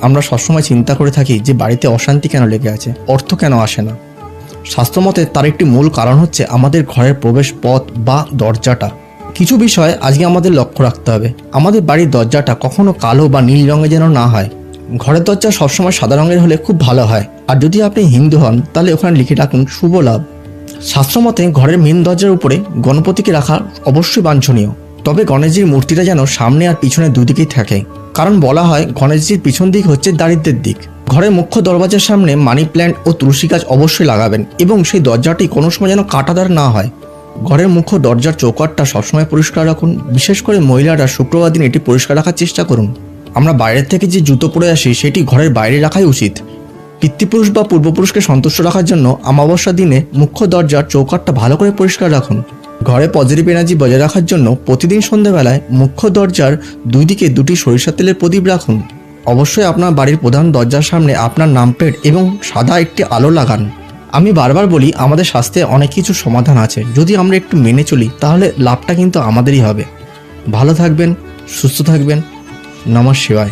আমরা সবসময় চিন্তা করে থাকি যে বাড়িতে অশান্তি কেন লেগে আছে, অর্থ কেন আসে না। স্বাস্থ্যমতে তার একটি মূল কারণ হচ্ছে আমাদের ঘরের প্রবেশ পথ বা দরজাটা। কিছু বিষয় আজকে আমাদের লক্ষ্য রাখতে হবে। আমাদের বাড়ির দরজাটা কখনো কালো বা নীল রঙে যেন না হয়। ঘরের দরজা সবসময় সাদা রঙের হলে খুব ভালো হয়। আর যদি আপনি হিন্দু হন, তাহলে ওখানে লিখে রাখুন শুভ লাভ। শাস্ত্রমতে ঘরের মেন দরজার উপরে গণপতিকে রাখা অবশ্যই বাঞ্ছনীয়। তবে গণেশজির মূর্তিটা যেন সামনে আর পিছনে দুদিকেই থাকে। কারণ বলা হয়, গণেশজির পিছন দিক হচ্ছে দারিদ্রের দিক। ঘরের মুখ্য দরজার সামনে মানি প্ল্যান্ট ও তুলসী গাছ অবশ্যই লাগাবেন এবং সেই দরজাটি কোনো সময় যেন কাটাদার না হয়। ঘরের মুখ্য দরজার চৌকাটটা সবসময় পরিষ্কার রাখুন। বিশেষ করে মহিলারা শুক্রবার দিন এটি পরিষ্কার রাখার চেষ্টা করুন। আমরা বাইরের থেকে যে জুতো পরে আসি, সেটি ঘরের বাইরে রাখাই উচিত। পিতৃপুরুষ বা পূর্বপুরুষকে সন্তুষ্ট রাখার জন্য অমাবস্যার দিনে মুখ্য দরজার চৌকাটটা ভালো করে পরিষ্কার রাখুন। ঘরে পজিটিভ এনার্জি বজায় রাখার জন্য প্রতিদিন সন্ধ্যেবেলায় মুখ্য দরজার দুই দিকে দুটি সরিষার তেলের প্রদীপ রাখুন। অবশ্যই আপনার বাড়ির প্রধান দরজার সামনে আপনার নাম প্লেট এবং সাদা একটি আলো লাগান। আমি বারবার বলি, আমাদের স্বাস্থ্যে অনেক কিছু সমাধান আছে। যদি আমরা একটু মেনে চলি, তাহলে লাভটা কিন্তু আমাদেরই হবে। ভালো থাকবেন, সুস্থ থাকবেন। নমঃ শিবায়।